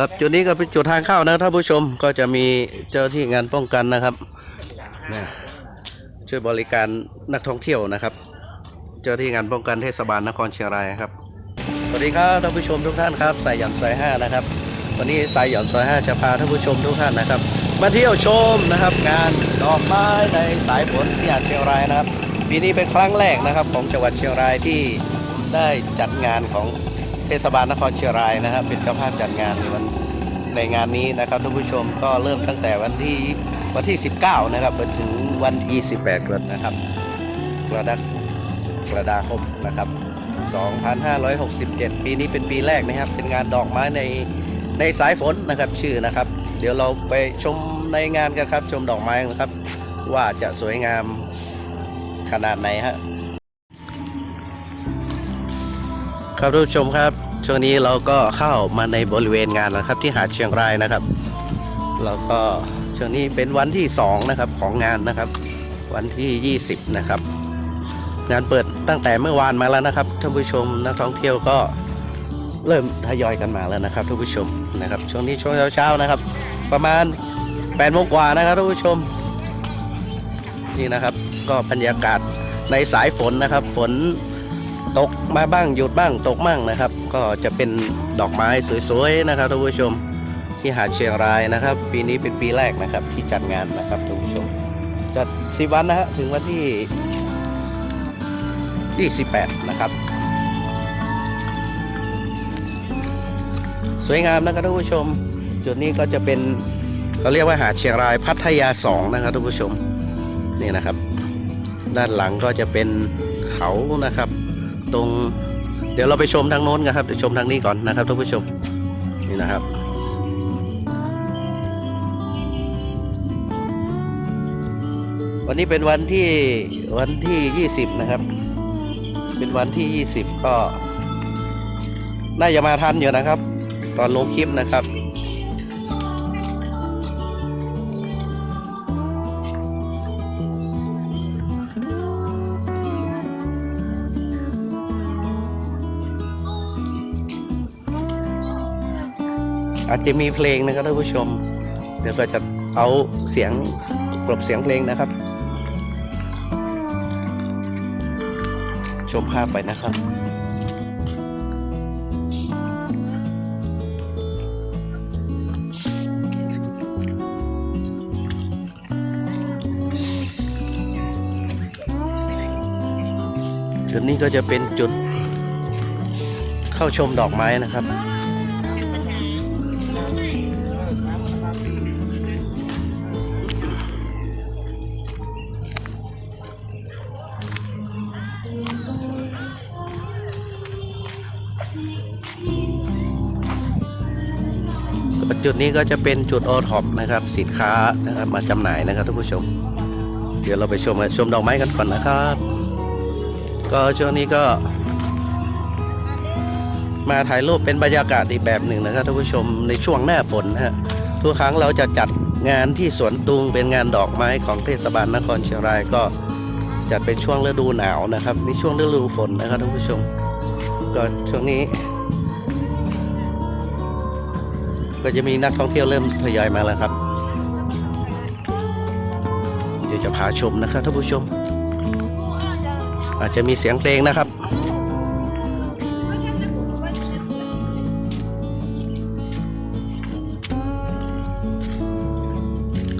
ครับจุดนี้ก็เป็นจุดทางเข้านะท่านผู้ชมก็จะมีเจ้าที่งานป้องกันนะครับนะช่วยบริการนักท่องเที่ยวนะครับ เจ้าที่งานป้องกันเทศบาลนครเชียงรายครับสวัสดีครับท่านผู้ชมทุกท่านครับสายหย่อนซอยห้านะครับ วันนี้สายหย่อนซอยห้าจะพาท่านผู้ชมทุกท่านนะครับ มาเที่ยวชมนะครับงานดอกไม้ในสายฝนที่หาดเชียงรายนะครับปีนี้เป็นครั้งแรกนะครับของจังหวัดเชียงรายที่ได้จัดงานของ เทศบาลนครเชียงรายนะครับเป็นเจ้าภาพจัดงานในวันในงานนี้นะครับท่านผู้ชมก็เริ่มตั้งแต่วันที่วันที่ 19 นะครับไปถึงวันที่18กรกฎานะครับกรกฎากรกฎาคมนะครับ 2567 ปีนี้เป็นปีแรกนะครับ เป็นงานดอกไม้ในในสายฝนนะครับชื่อนะครับ เดี๋ยวเราไปชมในงานกันครับ ชมดอกไม้กันครับ ว่าจะสวยงามขนาดไหนฮะ ครับทุกผู้ชมครับ ช่วงนี้เราก็เข้ามาในบริเวณงานแล้วครับที่หาดเชียงรายนะครับ แล้วก็ช่วงนี้เป็นวันที่ 2 นะครับของงานนะครับ วันที่ 20 นะครับ งานเปิดตั้งแต่เมื่อวานมาแล้วนะครับท่านผู้ชมนักท่องเที่ยวก็เริ่มทยอยกันมาแล้วนะครับท่านผู้ชมนะครับ ช่วงนี้ช่วงเช้าๆนะครับ ประมาณ8โมงกว่านะครับท่านผู้ชมนี่นะครับก็บรรยากาศในสายฝนนะครับ ฝน ตกมาบ้างหยุดบ้างตกบ้างนะครับ ก็จะเป็นดอกไม้สวยๆนะครับท่านผู้ชมที่หาดเชียงรายนะครับ ปีนี้เป็นปีแรกนะครับ ที่จัดงานนะครับท่านผู้ชมจัดสิวันนะฮะถึงวันที่ 28 นะครับ สวยงามนะครับท่านผู้ชม จุดนี้ก็จะเป็นเขาเรียกว่าหาดเชียงรายพัทยา 2 นะครับท่านผู้ชมนี่นะครับ ด้านหลังก็จะเป็นเขานะครับ ตรง เดี๋ยวเราไปชมทางโน้นกันครับเดี๋ยวชมทางนี้ก่อนนะครับท่านผู้ชมนี่นะครับวันนี้เป็นวันที่วันที่ 20 นะครับ เป็นวันที่ 20 ก็ น่าจะมาทันอยู่นะครับ ตอนลงคลิปนะครับ อาจจะมีเพลงนะครับท่านผู้ชม เดี๋ยวก็จะเอาเสียงกลบเสียงเพลงนะครับ ชมภาพไปนะครับจุดนี้ก็จะเป็นจุดเข้าชมดอกไม้นะครับ จุดนี้ก็จะเป็นจุดโอท็อปนะครับสินค้านะครับมาจำหน่ายนะครับท่านผู้ชม เดี๋ยวเราไปชมชมดอกไม้กันก่อนนะครับ ก็ช่วงนี้ก็ มาถ่ายรูปเป็นบรรยากาศอีกแบบหนึ่งนะครับท่านผู้ชมในช่วงหน้าฝนนะฮะทุกครั้งเราจะจัดงานที่สวนตุงเป็นงานดอกไม้ของเทศบาลนครเชียงรายก็จัดเป็นช่วงฤดูหนาวนะครับในช่วงฤดูฝนนะครับท่านผู้ชม ก็ช่วงนี้ ก็จะมีนักท่องเที่ยวเริ่มทยอยมาแล้วครับ เดี๋ยวจะพาชมนะครับท่านผู้ชม อาจจะมีเสียงเพลงนะครับ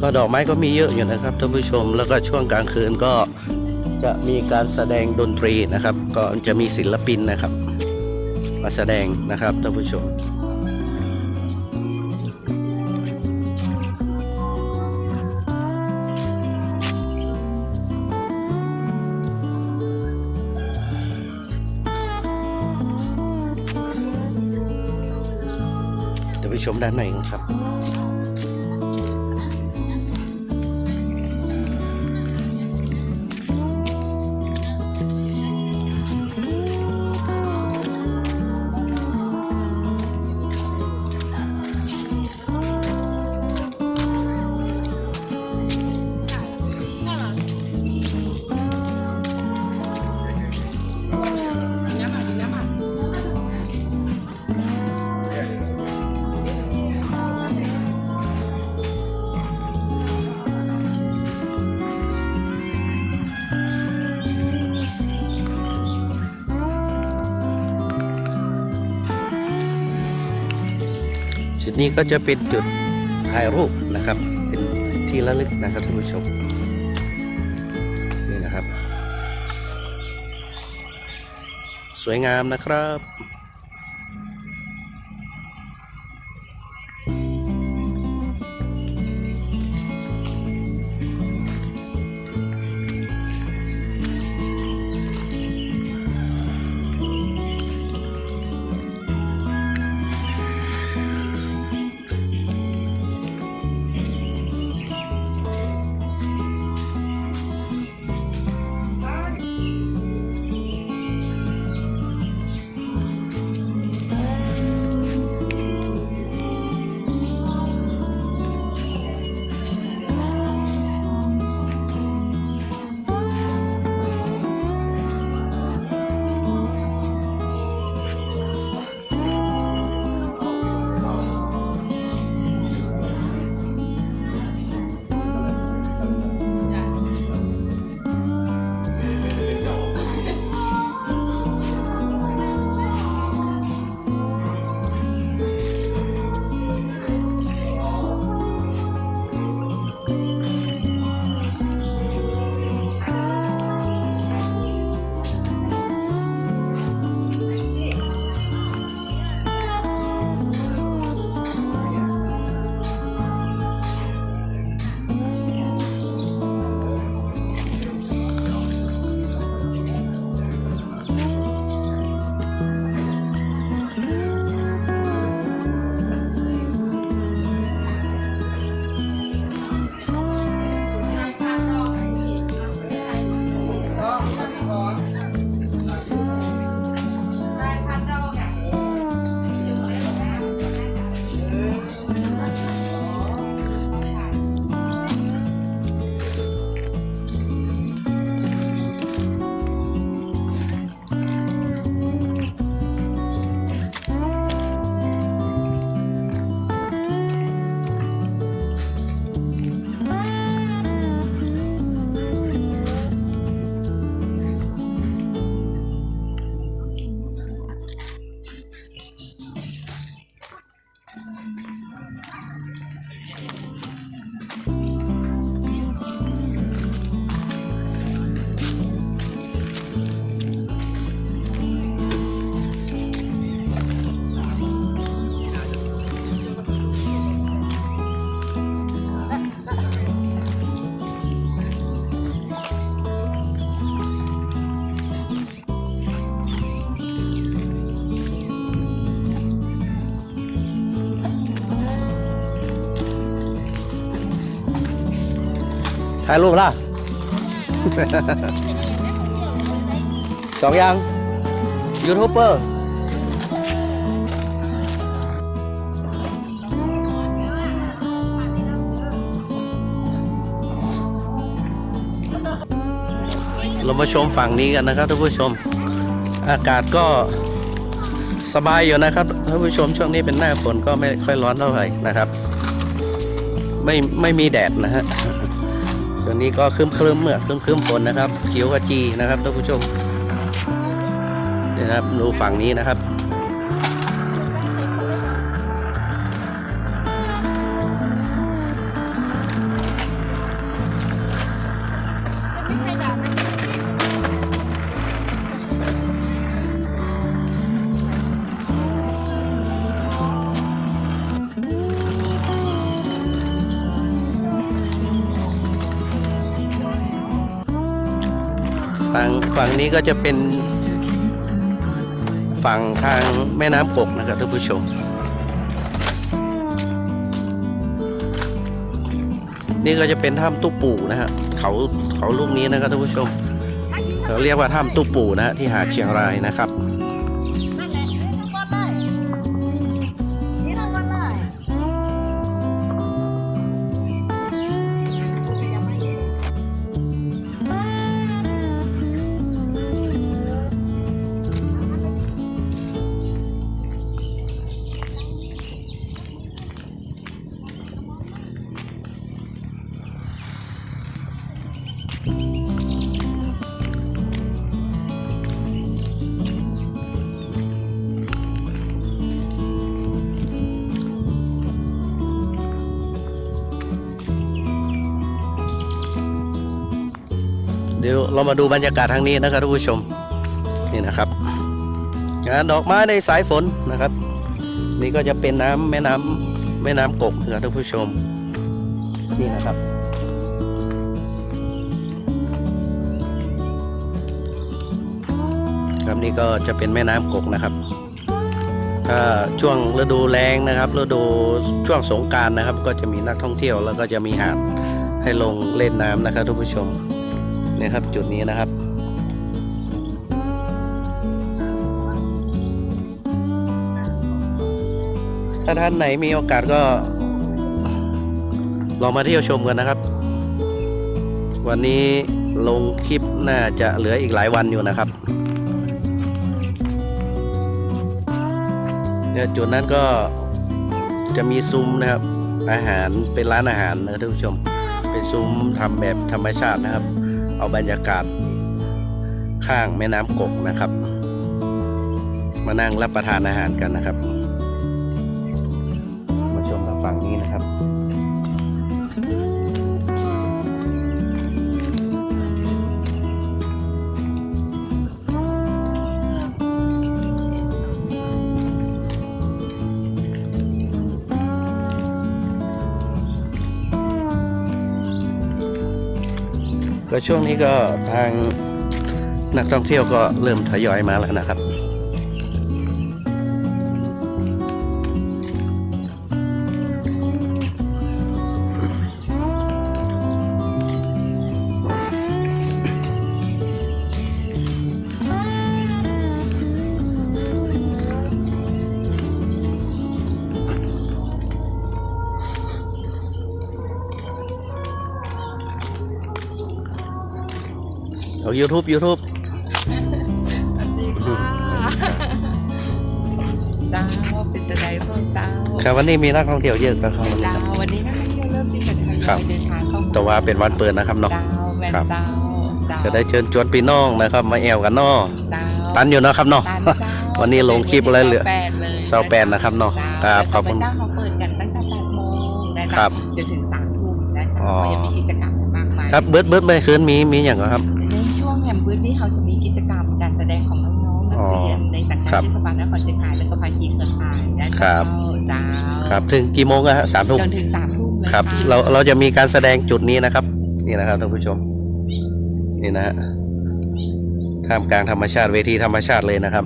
ก็ดอกไม้ก็มีเยอะอยู่นะครับท่านผู้ชมแล้วก็ช่วงกลางคืนก็จะมีการแสดงดนตรีนะครับ ก็จะมีศิลปินนะครับ มาแสดงนะครับท่านผู้ชม ชมด้านในกันครับ นี่ก็จะเป็นจุดถ่ายรูปนะครับ เป็นที่ระลึกนะครับท่านผู้ชมนี่นะครับ สวยงามนะครับ ถ่ายรูปล่ะ สองอย่าง ยูทูบเบอร์เรามาชมฝั่งนี้กันนะครับท่านผู้ชม อากาศก็สบายอยู่นะครับท่านผู้ชมช่วงนี้เป็นหน้าฝนก็ไม่ค่อยร้อนเท่าไหร่นะครับ ไม่ไม่มีแดดนะฮะ ส่วนนี้ก็ครึ้มครึ้มเมื่อครึ้มครึ้มฝนนะครับเขียวขจีนะครับท่านผู้ชมนะครับดูฝั่งนี้นะครับ ฝั่งนี้ก็จะเป็นฝั่งทางแม่น้ำกกนะครับท่านผู้ชม นี่ก็จะเป็นถ้ำตู้ปู่นะฮะเขาเขาลูกนี้นะครับท่านผู้ชมเขาเรียกว่าถ้ำตู้ปู่นะฮะที่หาดเชียงรายนะครับ ดี๋ยวเรามาดูบรรยากาศทางนี้นะครับท่านผู้ชมนี่นะครับงานดอกไม้ในสายฝนนะครับ นี่ก็จะเป็นน้ำแม่น้ำแม่น้ำกกนะครับท่านผู้ชม นี่นะครับครับนี่ก็จะเป็นแม่น้ำกกนะครับถ้าช่วงฤดูแล้งนะครับฤดูช่วงสงการนะครับ ก็จะมีนักท่องเที่ยวแล้วก็จะมีหาดให้ลงเล่นน้ำนะครับทุกผู้ชม เนี่ยครับจุดนี้นะครับ ถ้าท่านไหนมีโอกาสก็ ลองมาเที่ยวชมกันนะครับ วันนี้ลงคลิปน่าจะเหลืออีกหลายวันอยู่นะครับเนี่ยจุดนั้นก็จะมีซุ้มนะครับอาหารเป็นร้านอาหารนะท่านผู้ชม เป็นซุ้มทำแบบธรรมชาตินะครับ เอาบรรยากาศข้างแม่น้ำกกนะครับ มานั่งรับประทานอาหารกันนะครับ มาชมทางฝั่งนี้นะครับ ก็ช่วงนี้ก็ทางนักท่องเที่ยวก็เริ่มทยอยมาแล้วนะครับ เอา YouTube YouTube เจ้าเป็นจะได้พวกเจ้าครับวันนี้มีนักท่องเที่ยวเยอะครับวันนี้เจ้าครับ วันนี้นักท่องเที่ยวเริ่มที่จะทยครัอบยเดินทางเข้ามาแต่ว่าเป็นวันเปิดนะครับเนาะ เจ้าแม่นครับเจ้าเจ้าจะได้เชิญชวนพี่น้องนะครับ มาแอวกันเนาะเจ้าตันอยู่เนาะครับเนาะ ตันเจ้าวันนี้ลงคลิปอะไรเหลือแปดเลยเสาแปดนะครับเนาะเจ้าครับขอบคุณเจ้าเขาเปิดกันตั้งแต่แปดโมงนะครัเจ้าบจนถึงสามทุ่มนะเจ้าอ๋อก็ยังมีกิจกรรมมากมาย ครับเบิร์ดเบิร์ดไม่คืนมีมีอย่างเหรอครับในช่วง แฮมพื้นที่เขาจะมีกิจกรรมการแสดงของน้องๆนักเรียนในสังกัดครับเทศบาลนครเชียงรายและก็ภาคีเครือข่ายนะครัเจ้าบเจ้าครับถึงกี่โมงอะฮะสามทุ่มจนถึงสามทุ่มเลยครับค่ะเราเราจะมีการแสดงจุดนี้นะครับ นี่นะครับท่านผู้ชม นี่นะฮะท่ามกลางธรรมชาติเวทีธรรมชาติเลยนะครับ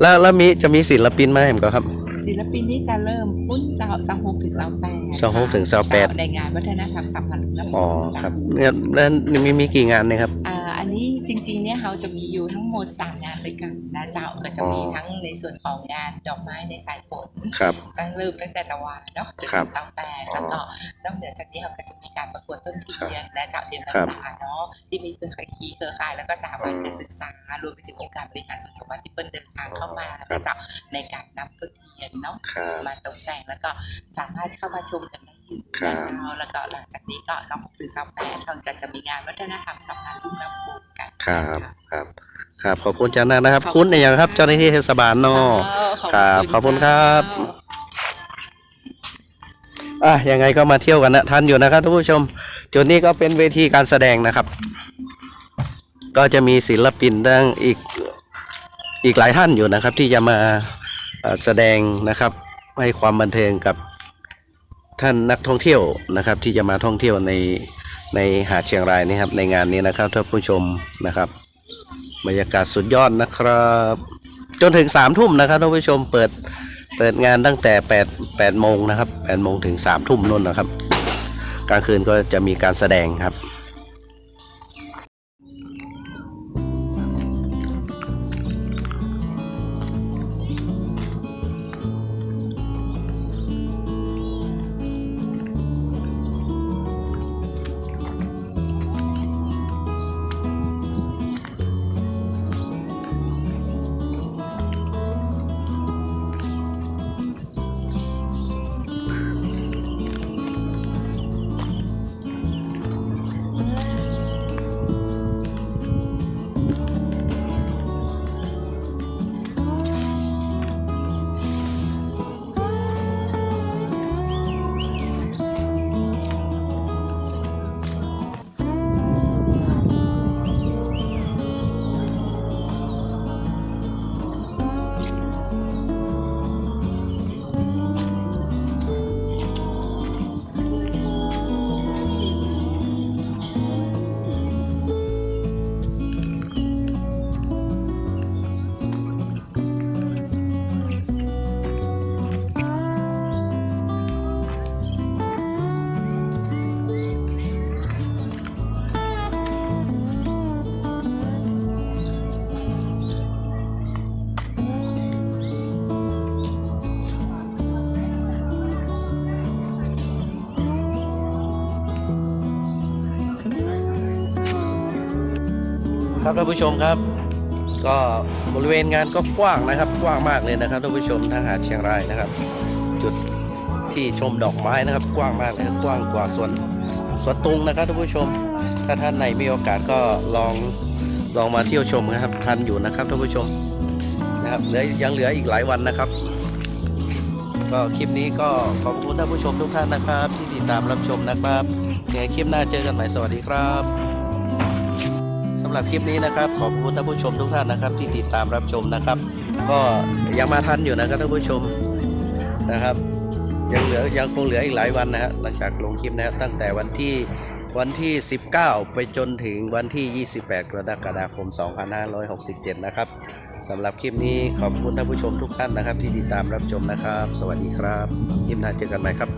แล้วแล้วมีจะมีศิลปินมาเห็นก็ครับศิลปินที่จะเริ่มปุ้นเจ้าสหกถึงสาวแปดสหกถึงสาวแปดในงานวัฒนธรรมสัมพันธ์และอ๋อครับเนี่ยแล้วมีมีกี่งานเนี่ยครับอ่าอั นนี้จริงๆเนี่ยเขาจะมีอยู่ทั้งหมดสามงานด้วยกันนะเจ้าก็จะมีอ๋อทั้งในส่วนของงานดอกไม้ในสายฝนครับตั้งเริ่มตั้งแต่ตะวันเนาะจนครัถึบงสาวแปดอ๋อแล้วก็นอกเหนือจากนี้เขาก็จะมีการประกวดต้นทุเรียนนะเจ้าเดือนครัภาบษาเนาะที่มีเครือข่ายคีเครือข่ายแล้วก็สถาบันการศึกษารวมไปถึงองค์การบริหารส่วนจังหวัดที่เปิ้ลเดินทางเข้ามาครับนะเจ้าในการนำต้นเทียนเนาะครับมาตกแต่งแล้วก็สามารถเข้ามาชมกันได้อยู่ครับนะ เจ้าแล้วก็หลังจากนี้ก็สองหกถึงสองแปดเราก็จะมีงานวัฒนธรรมสำคัญรุ่มน้ำโขงกันครับนะครับครับขอบคุณจ้านานะครับ คุณอะไรอย่างครับ เจ้าหน้าที่เทศบาลเจ้าเนาะครับขอบคุณครับเจ้าอะยังไงก็มาเที่ยวกันนะทันอยู่นะครับท่านผู้ชมจุดนี้ก็เป็นเวทีการแสดงนะครับ ก็จะมีศิลปินดังอีกอีกหลายท่านอยู่นะครับ ที่จะมาเอ่อแสดงนะครับให้ความบันเทิงกับ ท่านนักท่องเที่ยวนะครับ ที่จะมาท่องเที่ยวในในหาดเชียงรายนี่ครับในงานนี้นะครับท่านผู้ชมนะครับ บรรยากาศสุดยอดนะครับ จนถึงสามทุ่มนะครับท่านผู้ชมเปิดเปิดงานตั้งแต่8 8โมงนะครับ8โมงถึง3ทุ่มนู่นนะครับกลางคืนก็จะมีการแสดงครับ ครับท่านผู้ชมครับ ก็บริเวณงานก็กว้างนะครับกว้างมากเลยนะครับท่านผู้ชมทางหาดเชียงรายนะครับ จุดที่ชมดอกไม้นะครับ กว้างมากเลยกว้างกว่าสวนสวนตุงนะครับท่านผู้ชม ถ้าท่านไหนมีโอกาสก็ลองลองมาเที่ยวชมนะครับทันอยู่นะครับท่านผู้ชมนะครับเหลือยังเหลืออีกหลายวันนะครับ ก็คลิปนี้ก็ขอบคุณท่านผู้ชมทุกท่านนะครับ ที่ติดตามรับชมนะครับยังไงคลิปหน้าเจอกันใหม่สวัสดีครับำหรับคลิปนี้นะครับ ขอบคุณท่านผู้ชมทุกท่านนะครับที่ติดตามรับชมนะครับ ก็ยังมาทันอยู่นะครับท่านผู้ชมนะครับ ยังเหลือยังคงเหลืออีกหลายวันนะฮะหลังจากลงคลิปนะครับตั้งแต่วันที่วันที่ 19 ไปจนถึงวันที่ 28 กรกฎาคม 2567 นะครับสำหรับคลิปนี้ขอบคุณท่านผู้ชมทุกท่านนะครับ ที่ติดตามรับชมนะครับ สวัสดีครับ คลิปหน้าเจอกันใหม่ครับ